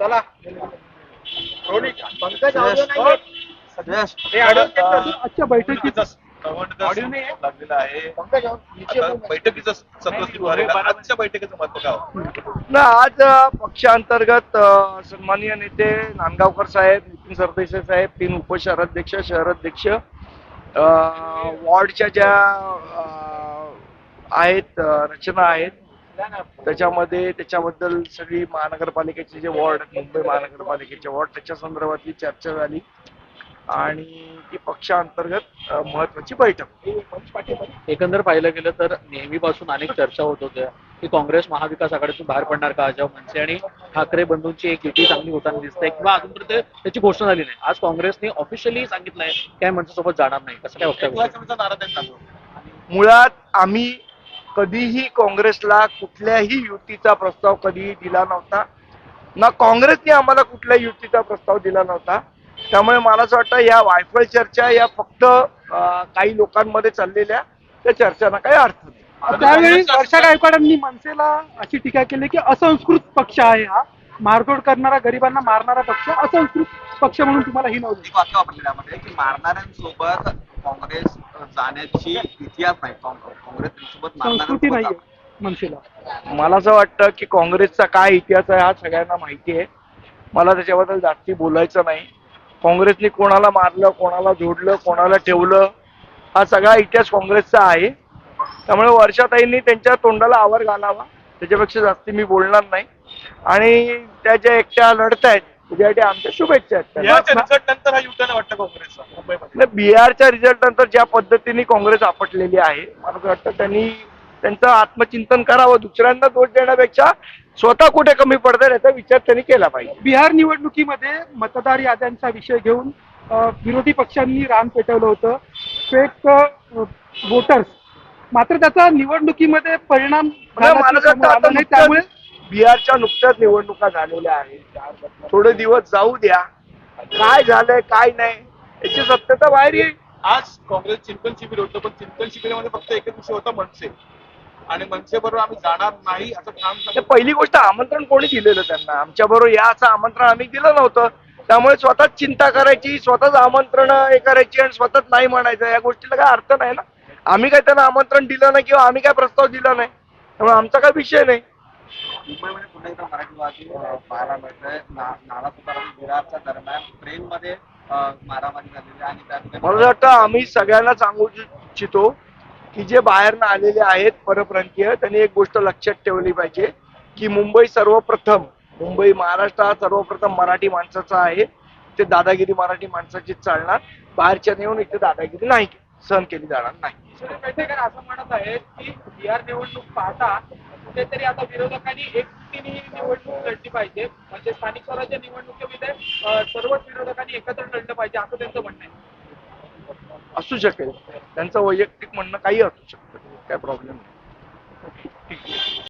चला. आजच्या बैठकीत? लागलेला आहे. बैठकीचं सत्र सुरू? आजच्या बैठकीचं महत्त्व काय? ना आज पक्षांतर्गत सन्माननीय नेते नांदगावकर साहेब नितीन सरदेसाई साहेब तीन उपशहराध्यक्ष शहराध्यक्ष वॉर्डच्या ज्या आहेत रचना आहेत त्याच्यामध्ये त्याच्याबद्दल सगळी महानगरपालिकेचे जे वॉर्ड आहेत मुंबई महानगरपालिकेचे वॉर्ड त्याच्या संदर्भातली चर्चा झाली. आणि ती पक्षांतर्गत महत्वाची बैठक. एकंदर पाहिलं गेलं तर नेहमीपासून अनेक चर्चा होत होत्या की काँग्रेस महाविकास आघाडीतून बाहेर पडणार का अजय मनसे आणि ठाकरे बंधूंची एक युती चांगली होताना दिसते किंवा अजूनपर्यंत त्याची घोषणा झाली नाही. आज काँग्रेसने ऑफिशियली सांगितलंय काय मनसेसोबत जाणार नाही. कसं काय वक्तव्य टाकला. मुळात आम्ही कधीही काँग्रेसला कुठल्याही युतीचा प्रस्ताव कधीही दिला नव्हता. ना काँग्रेसने आम्हाला कुठल्या युतीचा प्रस्ताव दिला नव्हता. त्यामुळे मला असं वाटतं या वायफळ चर्चा या फक्त काही लोकांमध्ये चाललेल्या त्या चर्चांना काही अर्थ नाही. त्यावेळी वर्षा गायकवाडांनी मनसेला अशी टीका केली की असंस्कृत पक्ष आहे हा. मारतोड करणारा गरिबांना मारणारा पक्ष असंस्कृत पक्ष म्हणून तुम्हाला ही नव्हती वाक्य वापरले त्यामध्ये की मारणाऱ्यांसोबत काँग्रेस जाण्याची इतिहास नाही. काँग- काँग्रेस सोबत संस्कृती नाहीये मनसेला. मला असं वाटतं की काँग्रेसचा काय इतिहास आहे हा सगळ्यांना माहिती आहे. मला त्याच्याबद्दल जास्ती बोलायचं नाही. काँग्रेसने कोणाला मारलं कोणाला जोडलं कोणाला ठेवलं हा सगळा इतिहास काँग्रेसचा आहे. त्यामुळे वर्षाताईंनी त्यांच्या तोंडाला आवर घालावा त्याच्यापेक्षा जास्ती मी बोलणार नाही. आणि त्या ज्या एकट्या लढतायत त्याच्यासाठी आमच्या शुभेच्छा आहेत. हा नाही, बिहारच्या रिझल्ट नंतर ज्या पद्धतीने काँग्रेस आपटलेली आहे मला वाटतं त्यांनी त्यांचं आत्मचिंतन करावं दुसऱ्यांना दोष देण्यापेक्षा स्वतः कुठे कमी पडतात याचा विचार त्यांनी केला पाहिजे. बिहार निवडणुकीमध्ये मतदार याद्यांचा विषय घेऊन विरोधी पक्षांनी रान पेटवलं होतं. फेक वोटर्स मात्र त्याचा निवडणुकीमध्ये परिणाम त्यामुळे बिहारच्या नुकत्याच निवडणुका झालेल्या आहेत. थोडे दिवस जाऊ द्या. काय झालंय काय नाही याची सत्यता बाहेर येईल. आज काँग्रेस चिंतन शिबिर होतं पण चिंतन शिबिरामध्ये फक्त एकच विषय होता मनसे. आणि मनसे बरोबर आम्ही जाणार नाही असं ठाम तर पहिली गोष्ट आमंत्रण कोणी दिलेलं त्यांना? आमच्या बरोबर या असं आमंत्रण आम्ही दिलं नव्हतं. त्यामुळे स्वतःच चिंता करायची स्वतःच आमंत्रण हे करायची आणि स्वतःच नाही म्हणायचं. या गोष्टीला काय अर्थ नाही ना? आम्ही काय त्यांना आमंत्रण दिलं नाही किंवा आम्ही काय प्रस्ताव दिला नाही? त्यामुळे आमचा काय विषय नाही. मुंबईमध्ये पुन्हा एकदा मराठीवादी पाहायला नाना तुकाराम विरारच्या दरम्यान ट्रेनमध्ये मारामारी झालेली आणि मला वाटतं आम्ही सगळ्यांना सांगू इच्छितो की जे बाहेरनं आलेले आहेत परप्रांतीय त्यांनी एक गोष्ट लक्षात ठेवली पाहिजे की मुंबई सर्वप्रथम मुंबई महाराष्ट्र हा सर्वप्रथम मराठी माणसाचा आहे. ते दादागिरी मराठी माणसाचीच चालणार. बाहेरच्या नेऊन इथे दादागिरी नाही सहन केली जाणार नाही. पेठेकर असं म्हणत आहेत की बिहार निवडणूक पाहता कुठेतरी आता विरोधकांनी एकटीने ही निवडणूक लढली पाहिजे. म्हणजे स्थानिक स्वराज्य निवडणुकीमध्ये सर्वच विरोधकांनी एकत्र लढलं पाहिजे असं त्यांचं म्हणणं आहे. असू शकेल. त्यांचं वैयक्तिक म्हणणं काही असू शकतं. काय प्रॉब्लेम नाही. ठीक आहे